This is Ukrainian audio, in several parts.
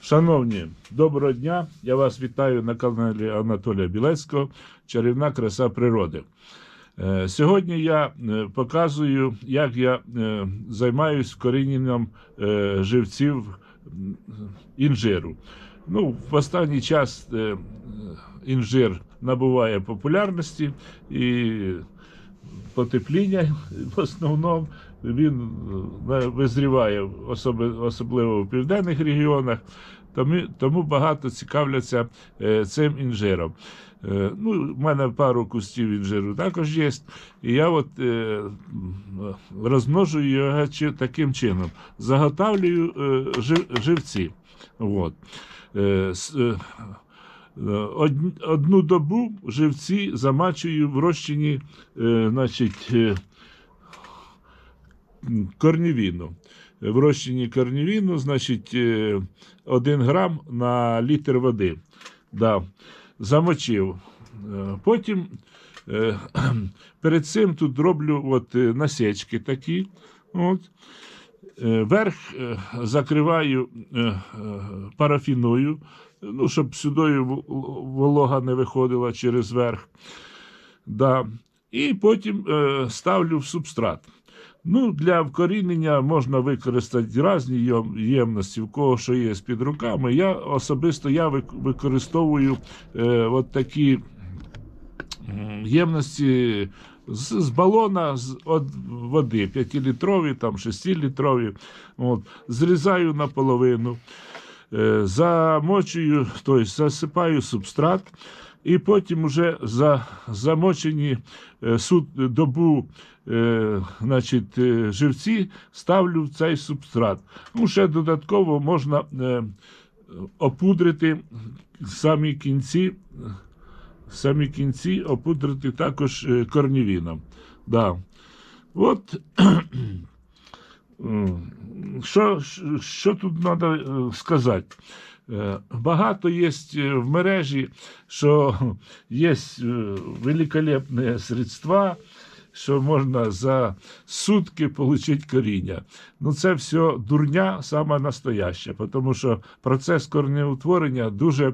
Шановні, доброго дня! Я вас вітаю на каналі Анатолія Білецького Чарівна краса природи. Е, Сьогодні я е, показую, як я е, займаюсь вкоріненням е, живців інжиру. Ну, в останній час інжир набуває популярності і потепління в основному він е, визріває особливо в південних регіонах, тому, багато цікавляться е, цим інжиром. Е, Ну, в мене пару кустів інжиру також є. І я от розмножую його таким чином. Заготавлюю жив- живці. От. Е, Одну добу живці замачую в розчині, е, значить, е, корнівіну. В розчині корнівіну, значить, е, 1 грам на літр води. Да. Замочив. Потім перед цим тут роблю от, насічки такі. От. Е, Верх е, закриваю е, парафіною, ну, щоб сюди волога не виходила через верх. Да. І потім ставлю в субстрат. Ну, для вкорінення можна використати різні ємності, в кого що є під руками. Я особисто я використовую е, от такі ємності з, з балона з от води 5-літрові, там 6-літрові. От, зрізаю наполовину, е, замочую, тобто засипаю субстрат. І потім вже за замочені е, суд, добу е, значить, е, живці ставлю в цей субстрат. Ну, ще додатково можна е, опудрити самі кінці, самі кінці опудрити також е, корнівіном. Да. От що, що тут треба сказати? Е, Багато є в мережі, що є великолепні средства, що можна за сутки отримати коріння. Ну, це все дурня сама настояща, тому що процес корнеутворення дуже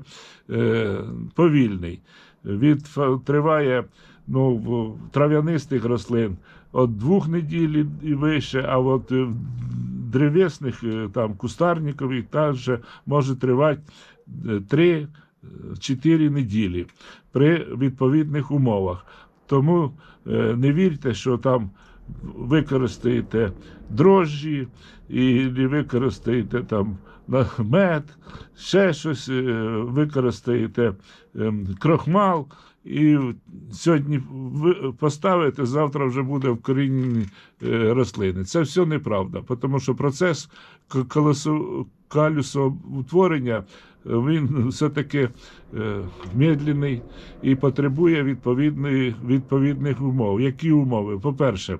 е, повільний. Від, триває ну, в трав'янистих рослин від двох неділь і вище, а от е, в древесних, е, там, кустарникових також може тривати 3-4 неділі при відповідних умовах. Тому е, не вірте, що там використаєте дрожжі і використаєте там мед, ще щось е, використаєте ем, крохмал. І сьогодні ви поставите, завтра вже буде вкорінені е, рослини. Це все неправда, тому що процес к- колесо- калюсоутворення е, він все-таки е, медленний і потребує відповідної, відповідних умов. Які умови? По-перше,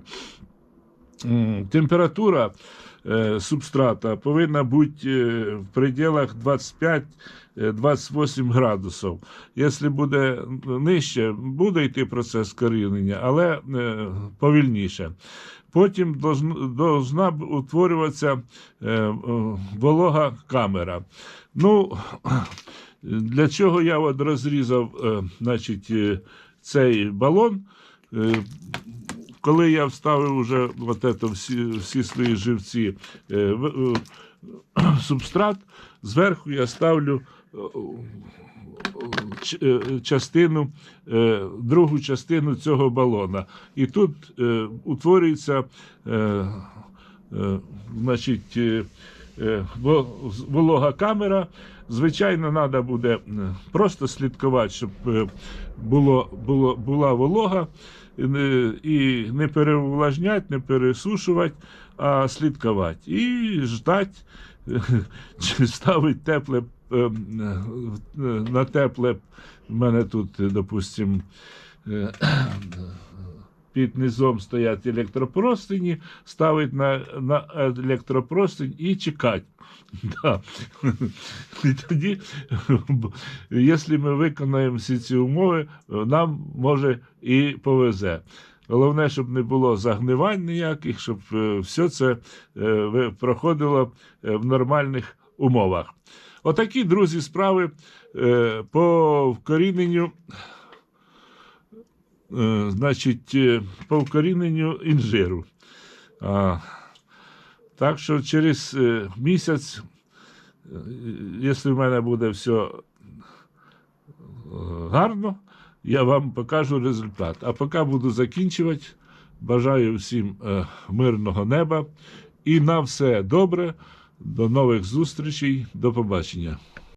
температура е, субстрата повинна бути е, в пределах 25-28 градусів. Якщо буде нижче, буде йти процес корінення, але е, повільніше. Потім должна утворюватися е, е, волога камера. Ну, для чого я от розрізав е, значить, е, цей балон? Коли я вставив уже от это всі, всі свої живці е, е, субстрат, зверху я ставлю е, е, частину, е, другу частину цього балона. І тут е, утворюється е, е, значить, е, волога камера. Звичайно, треба буде е, просто слідкувати, щоб е, було, було, була волога і не- і не переувлажняти, не пересушувати, а слідкувати. І ждати, чи ставить тепле е, е, на тепле. В мене тут, допустимо, під низом стоять електропростині, ставить на, на електропростинь і чекати. Да. І тоді, якщо ми виконаємо всі ці умови, нам може і повезе. Головне, щоб не було загнивань ніяких, щоб е, все це е, проходило е, в нормальних умовах. Отакі, друзі, справи е, по вкоріненню, е, значить, е, по вкоріненню інжиру. А, так що через е, місяць, е, якщо в мене буде все е, гарно, я вам покажу результат. А поки буду закінчувати. Бажаю всім е, мирного неба і на все добре. До нових зустрічей. До побачення.